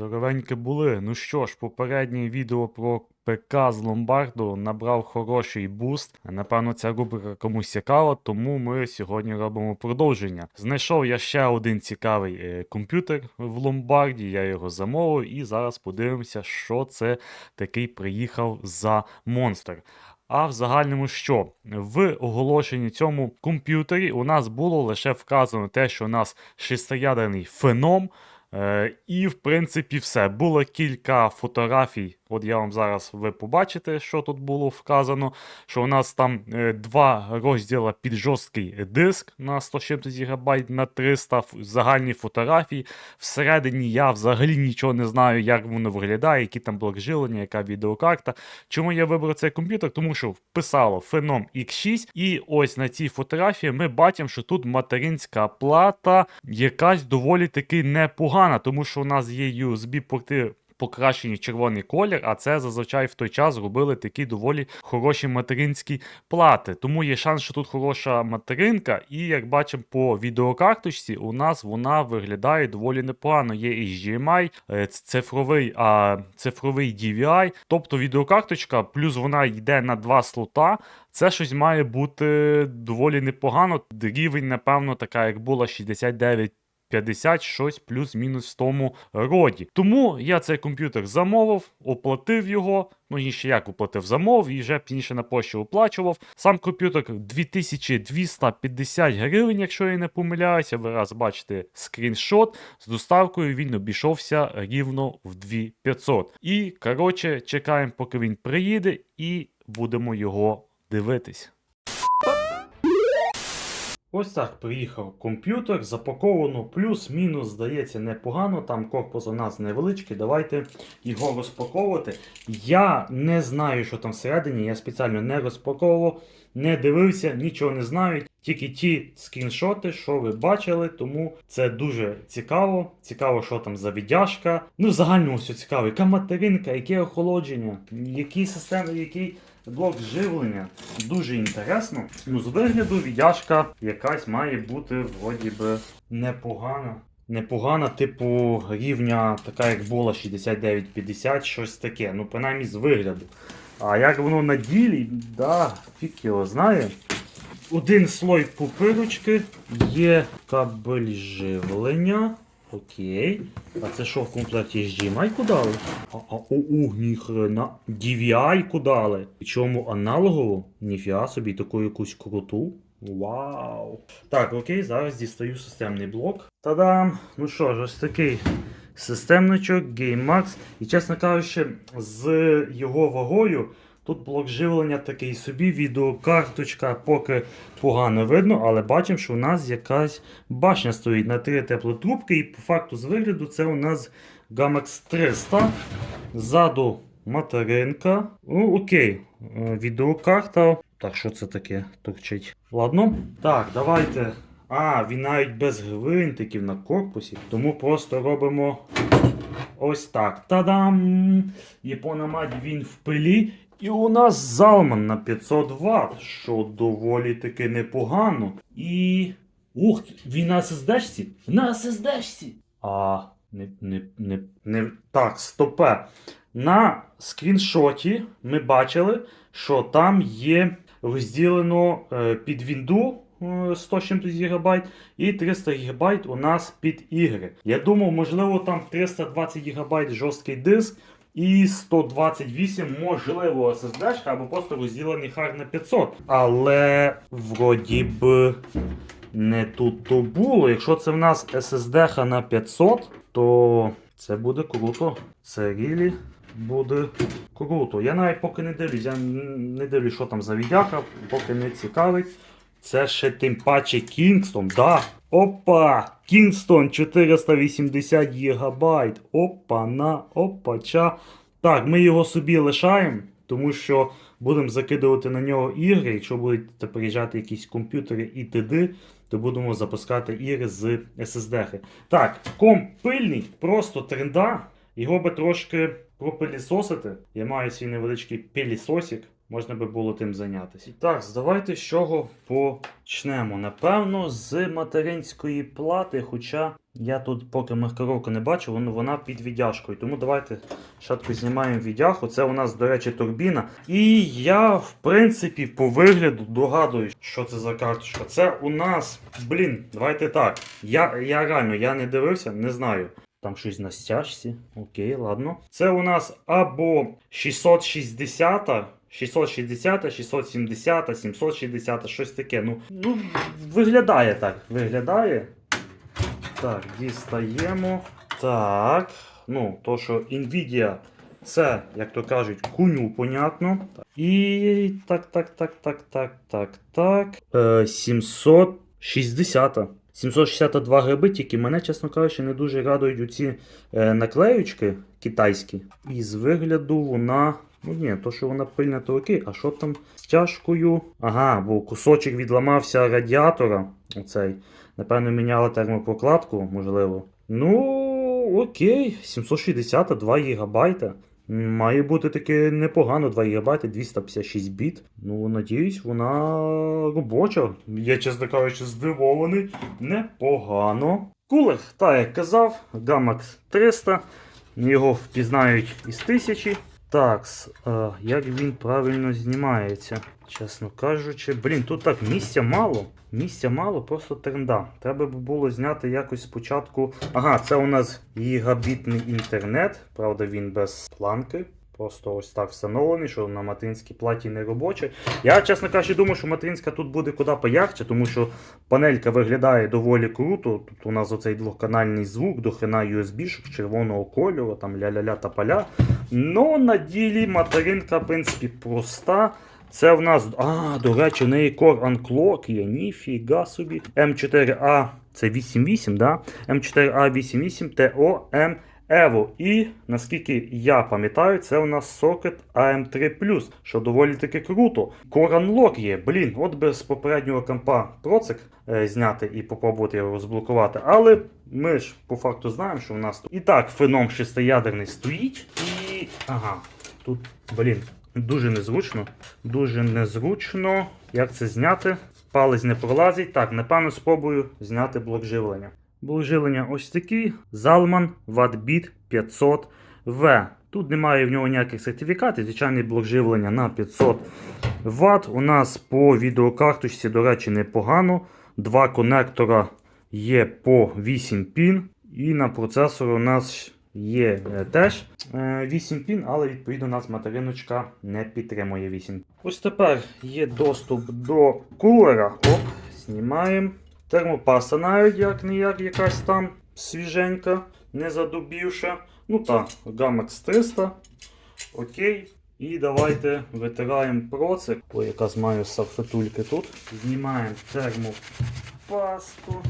Здоровенькі були. Ну що ж, попереднє відео про ПК з ломбарду набрав хороший буст. Напевно, ця рубрика комусь цікава, тому ми сьогодні робимо продовження. Знайшов я ще один цікавий е, комп'ютер в ломбарді, я його замовив, і зараз подивимося, що це такий приїхав за монстр. А в загальному що? В оголошенні цьому комп'ютері у нас було лише вказано те, що у нас шестиядерний феном. Е, і, в принципі, все. Було кілька фотографій. От я вам зараз ви побачите, що тут було вказано. Що у нас там е, два розділа під жорсткий диск на 160 ГБ на 300 загальні фотографії. Всередині я взагалі нічого не знаю, як воно виглядає, які там блок живлення, яка відеокарта. Чому я вибрав цей комп'ютер? Тому що вписало Phenom X6, і ось на цій фотографії ми бачимо, що тут материнська плата якась доволі таки непогана, тому що у нас є USB-порти. Покращені червоний колір, а це зазвичай в той час робили такі доволі хороші материнські плати. Тому є шанс, що тут хороша материнка, і як бачимо по відеокарточці, у нас вона виглядає доволі непогано. Є HDMI, е, цифровий, а, цифровий DVI, тобто відеокарточка, плюс вона йде на два слота. Це щось має бути доволі непогано. Рівень, напевно, така, як була 69 50 щось плюс-мінус в тому роді. Тому я цей комп'ютер замовив, оплатив його. Ну і ще як оплатив, замовив і вже пізніше на пошті оплачував. Сам комп'ютер 2250 гривень, якщо я не помиляюся. Ви раз бачите скріншот. З доставкою він обійшовся рівно в 2500. І коротше, чекаємо, поки він приїде, і будемо його дивитись. Ось так приїхав комп'ютер, запаковано плюс-мінус, здається, непогано. Там корпус у нас невеличкий. Давайте його розпаковувати. Я не знаю, що там всередині. Я спеціально не розпаковував, не дивився, нічого не знаю. Тільки ті скріншоти, що ви бачили, тому це дуже цікаво. Цікаво, що там за віддяжка. Ну, в загальному все цікаво. Яка материнка, яке охолодження, які системи, який блок живлення. Дуже інтересно. Ну, з вигляду віддяжка якась має бути вроді би непогана. Непогана, типу рівня, така як була 69-50, щось таке. Ну, принаймні з вигляду. А як воно на ділі, да, фік його знає. Один слой пупирочки, є кабель живлення. Окей. А це що в комплекті з HDMI дали? А, а о, о, ніхрена. DVI дали. Причому аналогово? Ніфіга собі, таку якусь круту. Вау. Так, окей, зараз дістаю системний блок. Та-дам! Ну що ж, ось такий системничок GameMax. І чесно кажучи, з його вагою. Тут блок живлення такий собі, відеокарточка поки погано видно, але бачимо, що у нас якась башня стоїть на три теплотрубки, і по факту з вигляду це у нас Gamex 300. Ззаду материнка. Ну, окей, е, відеокарта. Так, що це таке торчить? Ладно. Так, давайте. А, він навіть без гвинтиків на корпусі, тому просто робимо ось так. Та-дам! Япономать він в пилі. І у нас залман на 500 Вт, що доволі таки непогано. І. Ух, він на SSD-шці? На SSD-шці! А, не, не, не, не. Так, стопе. На скріншоті ми бачили, що там є розділено е, під Вінду е, 100 з чимось ГБ і 300 ГБ у нас під ігри. Я думав, можливо, там 320 ГБ жорсткий диск. І 128, можливо, SSD або просто розділений хард на 500. Але вроді б не тут то було. Якщо це в нас SSD на 500, то це буде круто. Це рілі буде круто. Я навіть поки не дивлюсь, я не дивлюсь, що там за відяка, поки не цікавить. Це ще тим паче Kingston, да. Опа! Kingston 480 ГБ. Опа, на, опача. Так, ми його собі лишаємо, тому що будемо закидувати на нього ігри. Якщо будуть приїжджати якісь комп'ютери і т.д., то будемо запускати ігри з SSD. Так, комп пильний, просто тренда. Його би трошки пропилісосити. Я маю свій невеличкий пилісосик. Можна би було тим зайнятися. Так, давайте з чого почнемо. Напевно, з материнської плати, хоча я тут поки маркировку не бачу, вона під віддяжкою. Тому давайте шатку знімаємо віддяжку. Це у нас, до речі, турбіна. І я, в принципі, по вигляду догадуюсь, що це за карточка. Це у нас, блін, давайте так. Я, я реально я не дивився, не знаю. Там щось на стяжці. Окей, ладно. Це у нас або 660, 660, 670, 760, щось таке. Ну, ну виглядає так. Виглядає. Так, дістаємо. Так. Ну, то, що Nvidia це, як то кажуть, куню, понятно. І так, так, так, так, так, так, так. Е, 760. 762 гриби, тільки мене, чесно кажучи, не дуже радують оці е, наклеючки китайські. І з вигляду вона. Ну ні, то що вона пильна, то окей. А що там з тяжкою? Ага, бо кусочок відламався радіатора. Оцей. Напевно, міняли термопрокладку, можливо. Ну, окей, 762 гігабайта. Має бути таки непогано 2 ГБ, 256 біт. Ну, надіюсь, вона робоча. Я, чесно кажучи, здивований. Непогано. Кулер, так як казав, Gamax 300. Його впізнають із тисячі. Так, як він правильно знімається? Чесно кажучи, блін, тут так місця мало. Місця мало, просто тренда. Треба б було зняти якось спочатку. Ага, це у нас гігабітний інтернет. Правда, він без планки. Просто ось так встановлений, що на материнській платі не робоче. Я, чесно кажучи, думаю, що материнська тут буде куди поярче, тому що панелька виглядає доволі круто. Тут у нас оцей двохканальний звук, до хрена USB червоного кольору, там ля-ля-ля та поля. Ну, на ділі материнка, в принципі, проста. Це в нас. А, до речі, в неї Core Unclock є. Ніфіга собі. М4А, це 88, да? М4А88 TO Evo. І наскільки я пам'ятаю, це у нас сокет AM3, що доволі таки круто. Core Unlock є. Блін, от би з попереднього компа процик е, зняти і попробувати його розблокувати. Але ми ж по факту знаємо, що в нас тут. І так, феном шестиядерний стоїть. І. Ага, тут, блін. Дуже незручно. Дуже незручно. Як це зняти? Палець не пролазить. Так, напевно, спробую зняти блок живлення. Живлення ось такий. Zalman Wattbit 500V. Тут немає в нього ніяких сертифікатів. Звичайний блок живлення на 500 Вт. У нас по відеокарточці, до речі, непогано. Два конектора є по 8 пін. І на процесор у нас є е, теж е, 8 пін, але відповідно у нас материночка не підтримує 8. Ось тепер є доступ до кулера. Оп, знімаємо. Термопаса навіть як не як якась там свіженька, не задубівша. Ну так, Gamex 300. Окей. І давайте витираємо процик. Ой, якраз маю сафетульки тут. Знімаємо термопасту.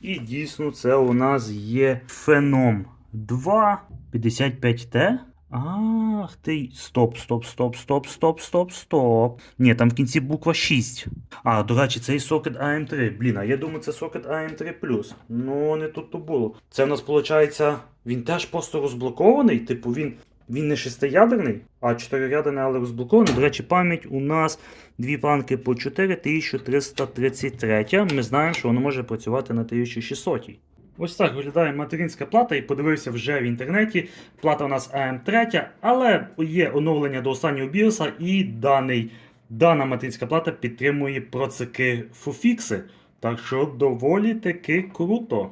І дійсно це у нас є феном 2 55T. Ах ти. Стоп, стоп, стоп, стоп, стоп, стоп, стоп. Ні, там в кінці буква 6. А, до речі, цей сокет AM3. Блін, а я думаю, це сокет AM3. Ну, не тут то було. Це у нас виходить, він теж просто розблокований. Типу, він. Він не шестиядерний, а чотириядерний, але розблокований. До речі, пам'ять у нас дві планки по 4333. Ми знаємо, що воно може працювати на 1600. Ось так виглядає материнська плата, і подивився вже в інтернеті. Плата у нас АМ3, але є оновлення до останнього біоса, і даний, дана материнська плата підтримує процики фуфікси. Так що доволі таки круто.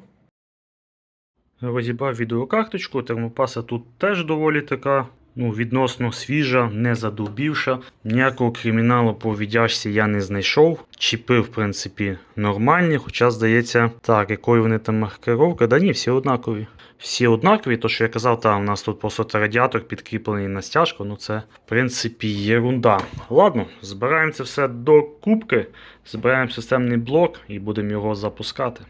Розібрав відеокарточку, термопаса тут теж доволі така. Ну, відносно свіжа, не задубівша. Ніякого криміналу по віддяжці я не знайшов. Чіпи, в принципі, нормальні, хоча, здається, так, якою вони там маркировка. Да ні, всі однакові. Всі однакові, то що я казав, там у нас тут просто радіатор підкріплений на стяжку, ну це, в принципі, єрунда. Ладно, збираємо це все до кубки, збираємо системний блок і будемо його запускати.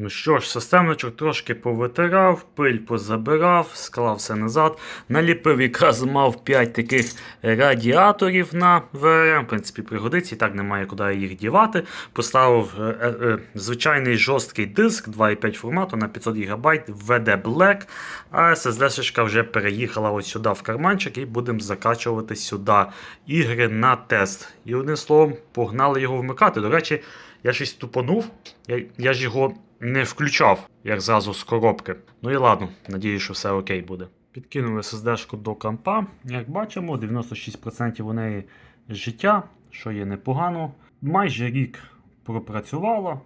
Ну що ж, системничок трошки повитирав, пиль позабирав, склав все назад. Наліпив якраз мав 5 таких радіаторів на ВРМ. В принципі, пригодиться, і так немає куди їх дівати. Поставив е, е, е, звичайний жорсткий диск 2,5 формату на 500 ГБ VD Black. А SSD-шечка вже переїхала ось сюди в карманчик і будемо закачувати сюди ігри на тест. І одним словом, погнали його вмикати. До речі, я щось тупанув, я, я ж його не включав, як зразу з коробки. Ну і ладно, надію, що все окей буде. Підкинули SSD-шку до компа. Як бачимо, 96% у неї життя, що є непогано. Майже рік пропрацювала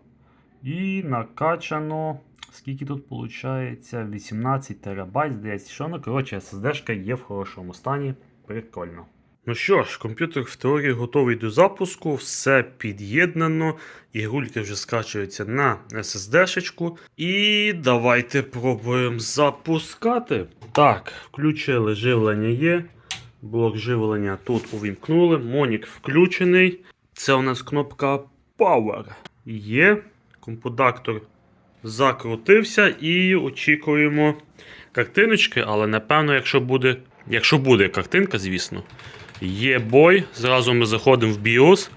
і накачано. Скільки тут виходить? 18 терабайт, здається, що ну, коротше, SSD-шка є в хорошому стані. Прикольно. Ну що ж, комп'ютер в теорії готовий до запуску, все під'єднано, ігрульки вже скачуються на SSD-шечку. І давайте пробуємо запускати. Так, включили живлення є. Блок живлення тут увімкнули. Монік включений. Це у нас кнопка Power. Є. Компудактор закрутився і очікуємо картиночки, але напевно, якщо буде. Якщо буде картинка, звісно. Є бой. Зразу ми заходимо в BIOS.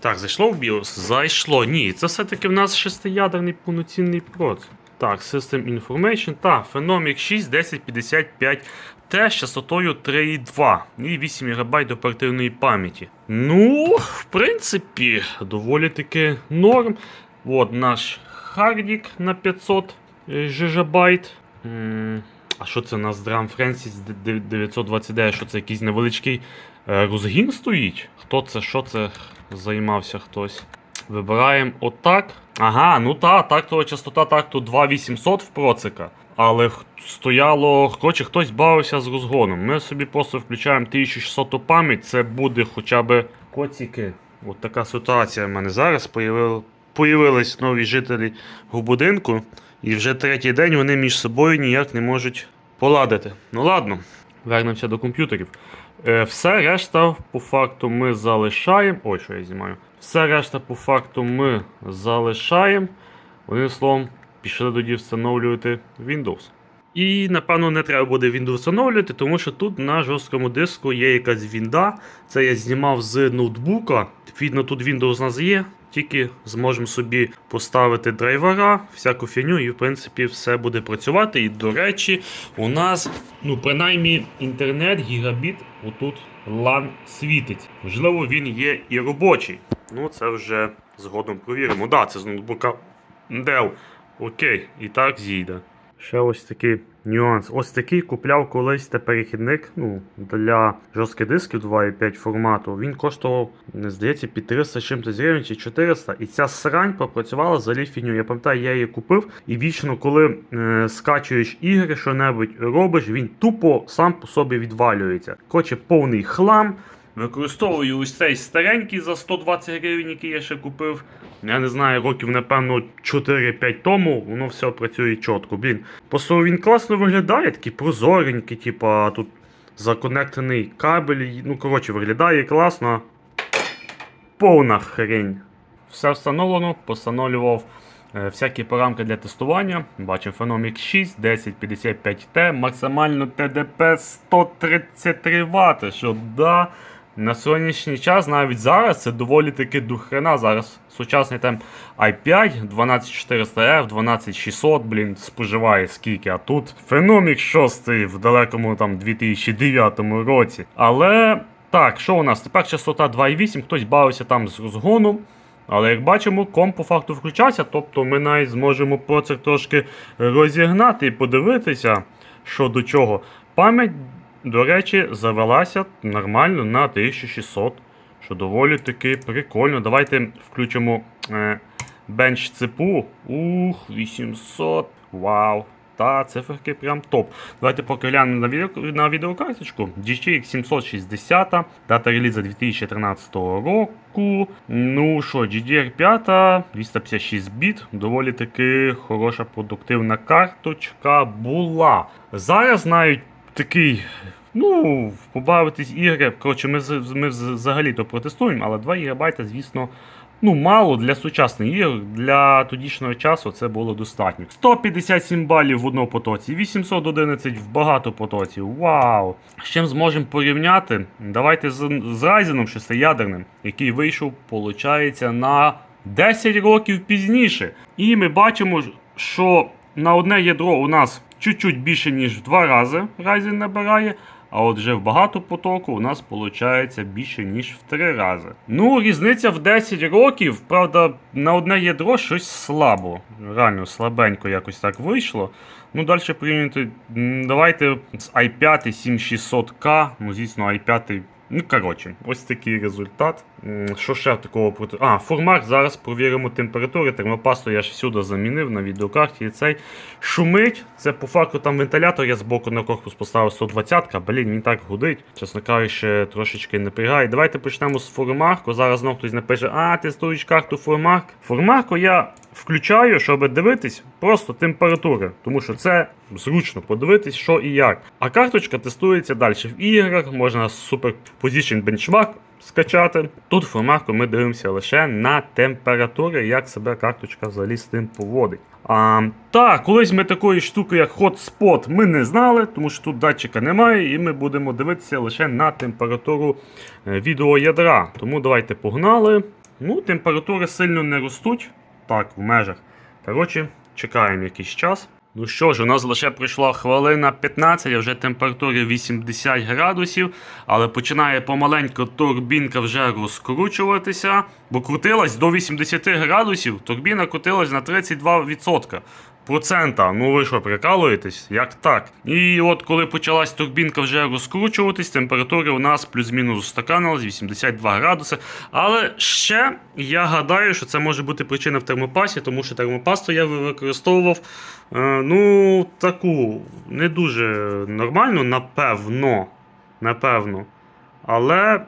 Так, зайшло в BIOS? Зайшло. Ні, це все-таки в нас шестиядерний повноцінний проц. Так, System Information. Так, Phenomic 6 1055 T з частотою 3,2 і 8 ГБ оперативної пам'яті. Ну, в принципі, доволі таки норм. От наш хардік на 500 ГБ. А що це у нас Drum Francis 929? Що це якийсь невеличкий е, розгін стоїть? Хто це? Що це займався хтось? Вибираємо отак. Ага, ну та, тактова частота такту 2800 в процика. Але стояло, коротше, хтось бавився з розгоном. Ми собі просто включаємо 1600 пам'ять, це буде хоча б коціки. От така ситуація в мене зараз. Появили, появились нові жителі в будинку. І вже третій день вони між собою ніяк не можуть поладити. Ну ладно, вернемося до комп'ютерів. Е, все решта по факту ми залишаємо. Ой, що я знімаю. Все решта по факту ми залишаємо. Одним словом, пішли тоді встановлювати Windows. І напевно не треба буде Windows встановлювати, тому що тут на жорсткому диску є якась вінда. Це я знімав з ноутбука. Відповідно, тут Windows у нас є. Тільки зможемо собі поставити драйвера, всяку фіню, і в принципі все буде працювати. І до речі, у нас, ну принаймні, інтернет, гігабіт, отут LAN світить. Можливо, він є і робочий. Ну, це вже згодом провіримо. Да, це з ноутбука Dell. Окей, і так зійде. Ще ось такий нюанс. Ось такий купляв колись та перехідник ну, для жорстких дисків 2,5 формату. Він коштував, не здається, під 300 з чимось гривень чи 400. І ця срань попрацювала за фігню. Я пам'ятаю, я її купив. І вічно, коли е, скачуєш ігри, що-небудь робиш, він тупо сам по собі відвалюється. Коротше, повний хлам. Використовую ось цей старенький за 120 гривень, який я ще купив. Я не знаю, років, напевно, 4-5 тому, воно все працює чітко. Блін, просто він класно виглядає, такий прозоренький, типа тут законектений кабель. Ну, коротше, виглядає класно. Повна хрень. Все встановлено, постановлював е, всякі парамки для тестування. Бачимо Phenomic 6, 1055T, максимально TDP 133 Вт. Що да, на сьогоднішній час, навіть зараз, це доволі таки духрена. Зараз сучасний темп i5, 12400F, 12600, блін, споживає скільки. А тут Phenomic 6 в далекому там 2009 році. Але так, що у нас? Тепер частота 2,8, хтось бавився там з розгоном. Але як бачимо, комп по факту включався, тобто ми навіть зможемо процесор трошки розігнати і подивитися, що до чого. Пам'ять, до речі, завелася нормально на 1600, що доволі таки прикольно. Давайте включимо е, бенч цепу. Ух, 800. Вау. Та циферки прям топ. Давайте поки глянемо на, відео, на відеокарточку. GTX 760, дата релізу 2013 року. Ну що, GDR5, 256 біт, доволі таки хороша продуктивна карточка була. Зараз навіть такий. Ну, побавитись ігри. Коротше, ми, ми взагалі то протестуємо, але 2 ГБ, звісно, Ну, мало для сучасних ігор, для тодішнього часу це було достатньо. 157 балів в одному потоці, 811 в багато потоців. Вау! З чим зможемо порівняти? Давайте з, з Ryzen шестиядерним, який вийшов, виходить, на 10 років пізніше. І ми бачимо, що на одне ядро у нас чуть-чуть більше, ніж в два рази Ryzen набирає. А от вже в багато потоку у нас виходить більше, ніж в три рази. Ну, різниця в 10 років, правда, на одне ядро щось слабо. Реально слабенько якось так вийшло. Ну, далі прийняти. Давайте з i5 7600K. Ну, звісно, i5. Ну, коротше, ось такий результат. Що ще такого проти. А, формат. Зараз провіримо температури. Термопасту я ж всюди замінив на відеокарті. І цей шумить. Це по факту там вентилятор. Я збоку на корпус поставив 120-ка. Блін, він так гудить. Чесно кажучи, трошечки напрягає. Давайте почнемо з формарку. Зараз знов хтось напише, а, тестуєш карту формарк. Формарку я включаю, щоб дивитись просто температури, тому що це зручно подивитись, що і як. А карточка тестується далі в іграх, можна Super Position Benchmark скачати. Тут в формарку ми дивимося лише на температури, як себе карточка взагалі з тим поводить. А, так, колись ми такої штуки, як Hotspot, ми не знали, тому що тут датчика немає, і ми будемо дивитися лише на температуру е, відеоядра. Тому давайте погнали. Ну, температури сильно не ростуть. Так, в межах. Коротше, чекаємо якийсь час. Ну що ж, у нас лише пройшла хвилина 15, а вже температури 80 градусів, але починає помаленьку турбінка вже розкручуватися, бо крутилась до 80 градусів, турбіна крутилась на 32%. Процента, ну ви що, прикалуєтесь? Як так? І от коли почалась турбінка вже розкручуватись, температури у нас плюс-мінус устаканилась 82 градуси. Але ще я гадаю, що це може бути причина в термопасі, тому що термопасту я використовував е, ну, таку не дуже нормальну, напевно. Напевно. Але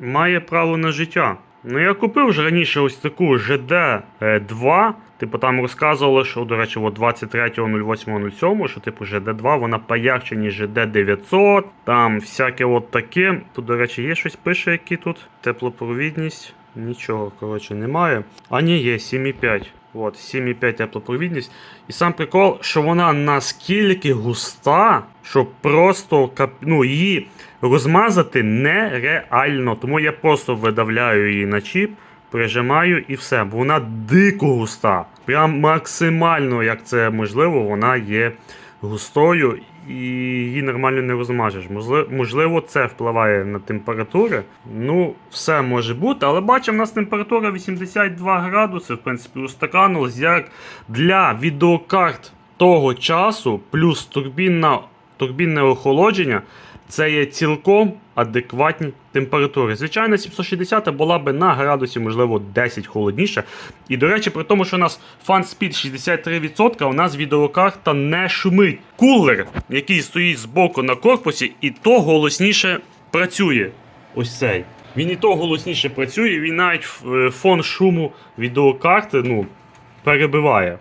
має право на життя. Ну, я купив вже раніше ось таку GD2. Типу там розказували, що, до речі, 23.08.07, що типу GD2 вона поярче, ніж GD900. Там всяке от таке. Тут, до речі, є щось пише, які тут. Теплопровідність. Нічого, коротше, немає. А ні, є 7,5. От, 7,5 теплопровідність. І сам прикол, що вона наскільки густа, що просто ну, її розмазати нереально. Тому я просто видавляю її на чіп, прижимаю і все. Бо вона дико густа. Прям максимально, як це можливо, вона є густою і її нормально не розмажеш. Можливо, це впливає на температури. Ну, все може бути, але бачимо, у нас температура 82 градуси, в принципі, устаканилась як для відеокарт того часу, плюс турбінна, турбінне охолодження. Це є цілком адекватні температури. Звичайно, 760 була би на градусі, можливо, 10 холодніше. І, до речі, при тому, що у нас фан спід 63%, у нас відеокарта не шумить. Кулер, який стоїть збоку на корпусі, і то голосніше працює. Ось цей. Він і то голосніше працює, він навіть е, фон шуму відеокарти ну, перебиває.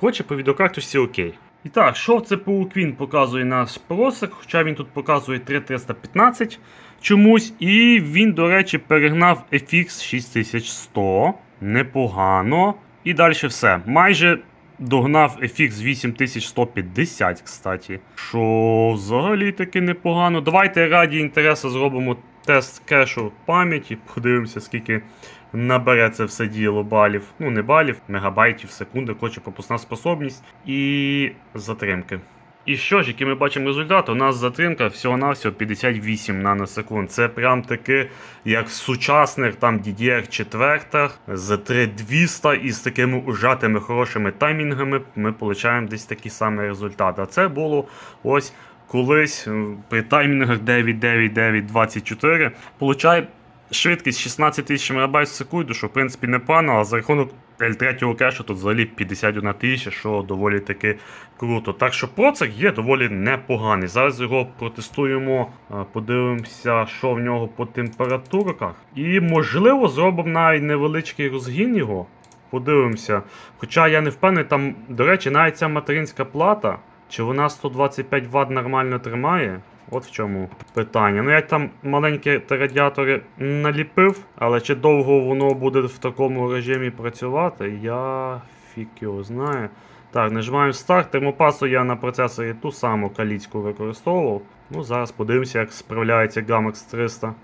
Коротше, по відеокарточці окей. І так, що в ЦПУ Queen показує наш просик, хоча він тут показує 3315 чомусь. І він, до речі, перегнав FX 6100. Непогано. І далі все. Майже догнав FX 8150, кстати. Що взагалі таки непогано. Давайте раді інтересу зробимо тест кешу пам'яті. Подивимося, скільки набере це все діло балів. Ну, не балів, мегабайтів, секунди, хоче пропускна способність і затримки. І що ж, які ми бачимо результати? У нас затримка всього-навсього 58 наносекунд. Це прям таки, як в сучасних там DDR4 з 3200 і з такими ужатими хорошими таймінгами ми отримуємо десь такі самі результати. А це було ось колись при таймінгах 99924 получає швидкість 16 тисяч МБ в секунду, що в принципі непогано, а за рахунок L3 кешу тут взагалі 51 тисяча, що доволі таки круто. Так що процик є доволі непоганий. Зараз його протестуємо, е, подивимося, що в нього по температурках. І можливо зробимо навіть невеличкий розгін його. Подивимося. Хоча я не впевнений, там, до речі, навіть ця материнська плата, чи вона 125 Вт нормально тримає. От в чому питання. Ну, я там маленькі радіатори наліпив, але чи довго воно буде в такому режимі працювати, я фік його знаю. Так, нажимаємо старт. Термопасу я на процесорі ту саму каліцьку використовував. Ну, зараз подивимося, як справляється Gamex 300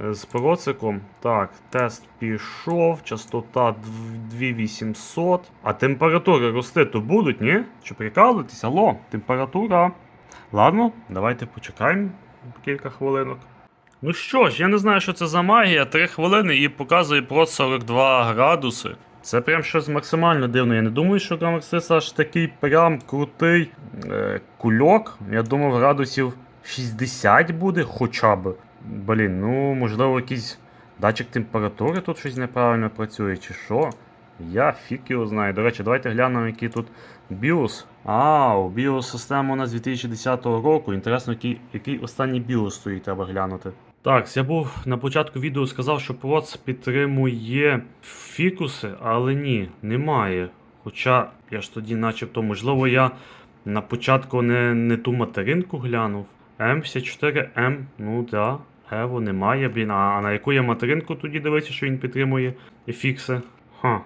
е, з проциком. Так, тест пішов, частота 2800. А температури рости то будуть, ні? Що прикалуєтесь? Алло, температура. Ладно, давайте почекаємо кілька хвилинок. Ну що ж, я не знаю, що це за магія. 3 хвилини і показує про 42 градуси. Це прям щось максимально дивно. Я не думаю, що 300 аж такий прям крутий е, кульок. Я думав, градусів 60 буде хоча б. Блін, ну можливо, якийсь датчик температури тут щось неправильно працює, чи що? Я фік його знаю. До речі, давайте глянемо, який тут BIOS. А, у BIOS система у нас 2010 року. Інтересно, який, який останній BIOS стоїть, треба глянути. Так, я був на початку відео сказав, що проц підтримує фікуси, але ні, немає. Хоча я ж тоді, начебто, можливо, я на початку не, не ту материнку глянув. М54М, ну да, Ево немає, блін. А на яку я материнку тоді дивився, що він підтримує фікси? Ха.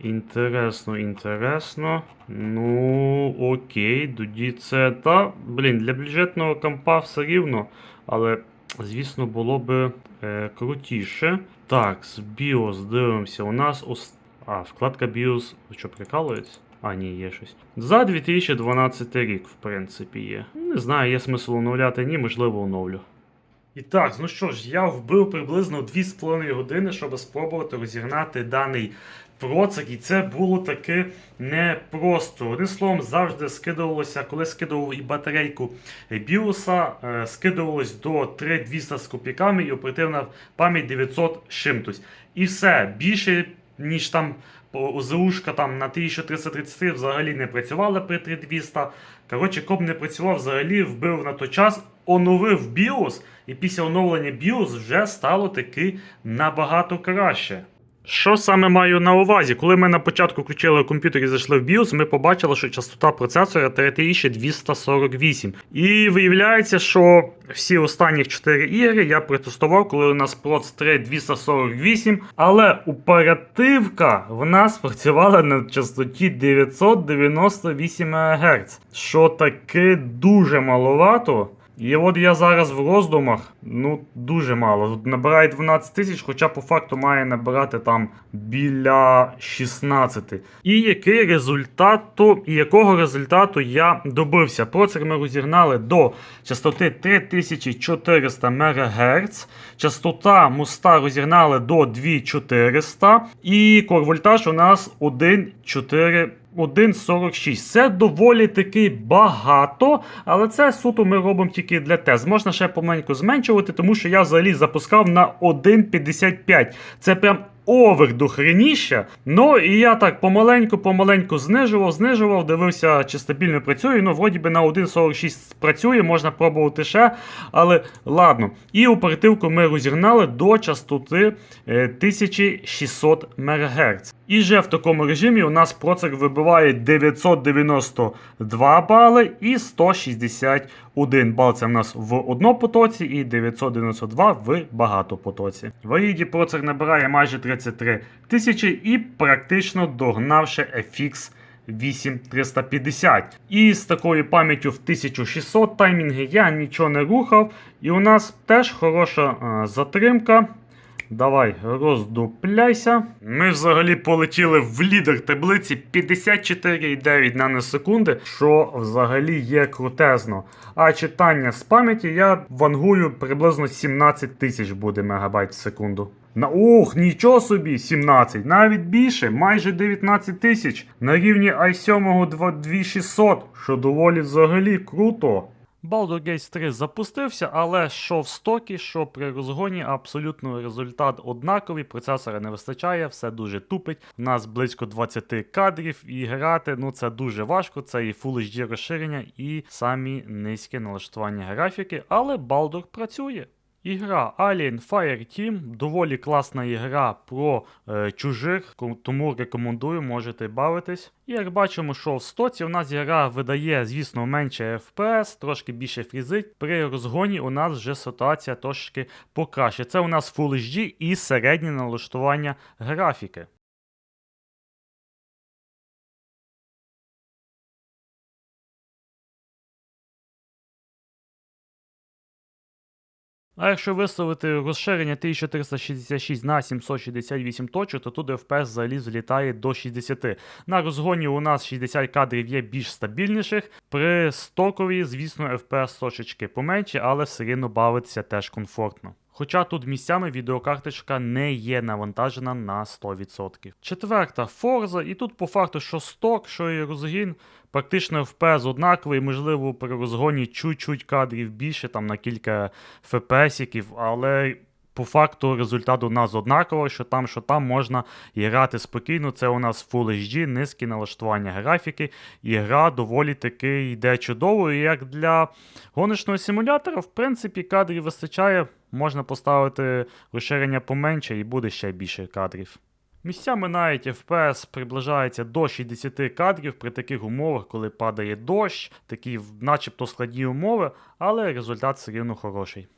Інтересно, інтересно. Ну, окей, тоді це та. Блін, для бюджетного компа все рівно. Але, звісно, було би е, крутіше. Так, з BIOS дивимося. У нас ос... А, вкладка BIOS. Що, прикалуєтесь? А, ні, є щось. За 2012 рік, в принципі, є. Не знаю, є смисл оновляти, ні, можливо, оновлю. І так, ну що ж, я вбив приблизно 2,5 години, щоб спробувати розігнати даний процик, і це було таки непросто. Одним словом, завжди скидувалося, коли скидував і батарейку біоса, е, скидувалось до 3200 з копійками і оперативна пам'ять 900 з чимтось. І все, більше, ніж там ОЗУшка там на 1333 взагалі не працювала при 3200. Коротше, коп не працював взагалі, вбив на той час, оновив BIOS, і після оновлення BIOS вже стало таки набагато краще. Що саме маю на увазі? Коли ми на початку включили комп'ютер і зайшли в BIOS, ми побачили, що частота процесора 3248. І виявляється, що всі останні 4 ігри я протестував, коли у нас проц 3248, але оперативка в нас працювала на частоті 998 МГц, що таки дуже маловато. І от я зараз в роздумах, ну дуже мало. Тут набирає 12 тисяч, хоча по факту має набирати там біля 16. І який результату, і якого результату я добився? Процер ми розігнали до частоти 3400 МГц. Частота моста розігнали до 2400. І корвольтаж у нас 1,4. 1,46. Це доволі таки багато, але це суто ми робимо тільки для тест. Можна ще помаленьку зменшувати, тому що я взагалі запускав на 1,55. Це прям овер до хреніща. Ну і я так помаленьку-помаленьку знижував, знижував, дивився, чи стабільно працює. Ну, вроді би на 1,46 працює, можна пробувати ще. Але ладно. І оперативку ми розігнали до частоти е, 1600 МГц. І вже в такому режимі у нас процесор вибиває 992 бали і 161 бал. Це в нас в однопотоці і 992 в багатопотоці. Ваїді процер набирає майже 33 тисячі і практично догнавши FX 8350. І з такою пам'яттю в 1600 таймінги я нічого не рухав. І у нас теж хороша а, затримка. Давай, роздупляйся. Ми взагалі полетіли в лідер таблиці 54,9 наносекунди, що взагалі є крутезно. А читання з пам'яті я вангую приблизно 17 тисяч буде мегабайт в секунду. На ох, нічого собі, 17, навіть більше, майже 19 тисяч. На рівні i7 2600, що доволі взагалі круто. Baldur's Gate 3 запустився, але що в стокі, що при розгоні абсолютно результат однаковий, процесора не вистачає, все дуже тупить. У нас близько 20 кадрів і грати ну це дуже важко. Це і Full HD розширення, і самі низькі налаштування графіки, але Baldur працює. Ігра Alien Fireteam доволі класна ігра про е, чужих, тому рекомендую, можете бавитись. І як бачимо, що в стоці у нас гра видає, звісно, менше FPS, трошки більше фрізить. При розгоні у нас вже ситуація трошки покраще. Це у нас Full HD і середнє налаштування графіки. А якщо виставити розширення 1466 на 768 точок, то тут FPS взагалі злітає до 60. На розгоні у нас 60 кадрів є більш стабільніших. При стоковій, звісно, FPS трошечки поменше, але все рівно бавитися теж комфортно. Хоча тут місцями відеокарточка не є навантажена на 100%. Четверта Forza, і тут по факту, що сток, що і розгін, практично FPS однаковий, можливо, при розгоні чуть-чуть кадрів більше, там на кілька FPS, але по факту результат у нас однаковий, що там, що там можна грати спокійно. Це у нас Full HD, низькі налаштування графіки, і гра доволі таки йде чудово. І як для гоночного симулятора, в принципі, кадрів вистачає. Можна поставити розширення поменше і буде ще більше кадрів. Місцями навіть FPS приближається до 60 кадрів при таких умовах, коли падає дощ, такі начебто складні умови, але результат все рівно хороший.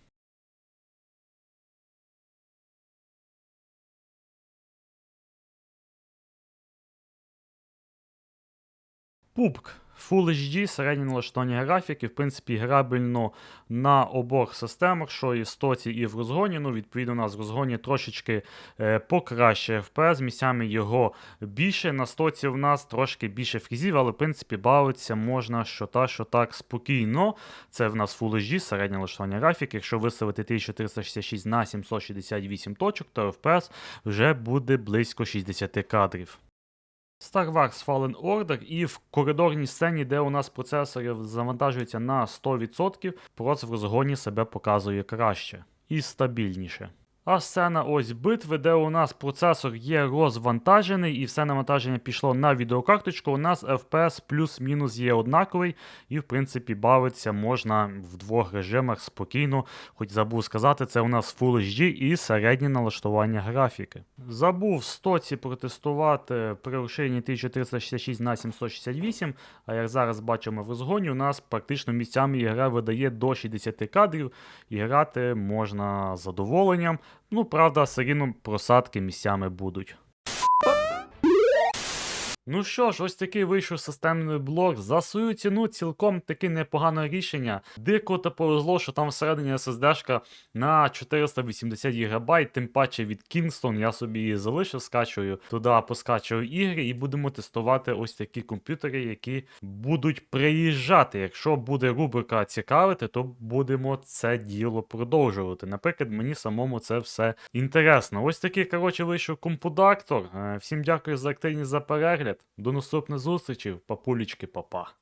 PUBG Full HD, середнє налаштування графіки, в принципі, грабельно на обох системах, що і в стоці, і в розгоні. Ну, відповідно, у нас в розгоні трошечки е, покращує FPS, місцями його більше. На стоці в нас трошки більше фрізів, але в принципі бавитися можна що та, що так спокійно. Це в нас Full HD, середнє налаштування графіки. Якщо виставити 1466 на 768 точок, то FPS вже буде близько 60 кадрів. Star Wars Fallen Order і в коридорній сцені, де у нас процесори завантажуються на 100%, процес в розгоні себе показує краще і стабільніше. А сцена ось битви, де у нас процесор є розвантажений, і все навантаження пішло на відеокарточку. У нас FPS плюс-мінус є однаковий, і в принципі бавитися можна в двох режимах спокійно. Хоч забув сказати, це у нас Full HD і середнє налаштування графіки. Забув в стоці протестувати при розширенні 1466 на 768, а як зараз бачимо в розгоні, у нас практично місцями ігра видає до 60 кадрів, і грати можна з задоволенням. Ну, правда, все рівно просадки місцями будуть. Ну що ж, ось такий вийшов системний блок. За свою ціну цілком таки непогане рішення. Дико та повезло, що там всередині SSD-шка на 480 ГБ, тим паче від Kingston. Я собі її залишив, скачую туди, поскачую ігри і будемо тестувати ось такі комп'ютери, які будуть приїжджати. Якщо буде рубрика цікавити, то будемо це діло продовжувати. Наприклад, мені самому це все інтересно. Ось такий, коротше, вийшов компудактор. Е, Всім дякую за активність за перегляд. До наступних зустрічей, папулічки, папа.